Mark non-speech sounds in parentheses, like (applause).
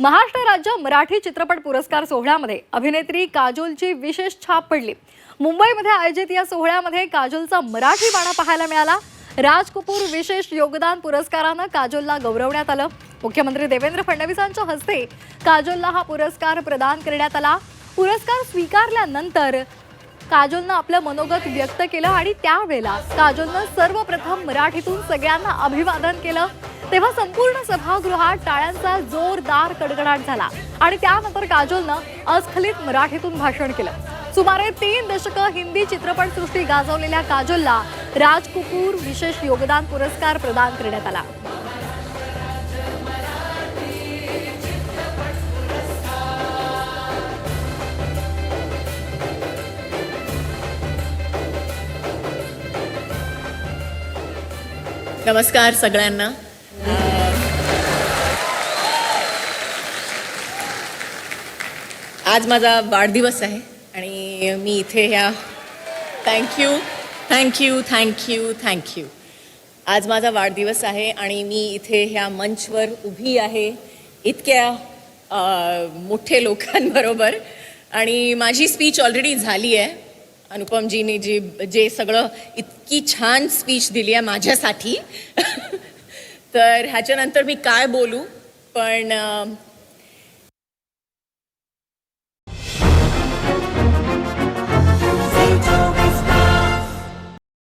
महाराष्ट्र राज्य मराठी चित्रपट पुरस्कार सोहळ्यामध्ये अभिनेत्री काजोलची विशेष छाप पडली. मुंबईमध्ये आयोजित या सोहळ्यामध्ये काजोलचा मराठी बाणा पाहायला मिळाला. राज कपूर विशेष योगदान पुरस्कारानं काजोलला गौरवण्यात आलं. मुख्यमंत्री देवेंद्र फडणवीसांच्या हस्ते काजोलला हा पुरस्कार प्रदान करण्यात आला. पुरस्कार स्वीकारल्यानंतर काजोलनं आपलं मनोगत व्यक्त केलं आणि त्यावेळेला काजोलनं सर्वप्रथम मराठीतून सगळ्यांना अभिवादन केलं. तेव्हा संपूर्ण सभागृहात टाळ्यांचा जोरदार कडकडाट झाला. आणि त्यानंतर काजोलनं अस्खलित मराठीतून भाषण केलं. सुमारे तीन दशकं हिंदी चित्रपटसृष्टी गाजवलेल्या काजोलला राज कपूर विशेष योगदान पुरस्कार प्रदान करण्यात आला. नमस्कार सगळ्यांना. आज माझा वाढदिवस आहे आणि मी इथे ह्या थँक्यू थँक्यू थँक्यू थँक्यू आज माझा वाढदिवस आहे आणि मी इथे ह्या मंचवर उभी आहे. इतक्या मोठे लोकांबरोबर. आणि माझी स्पीच ऑलरेडी झाली आहे. अनुपमजीने जी जे सगळं इतकी छान स्पीच दिली आहे माझ्यासाठी. (laughs) तर ह्याच्यानंतर मी काय बोलू? पण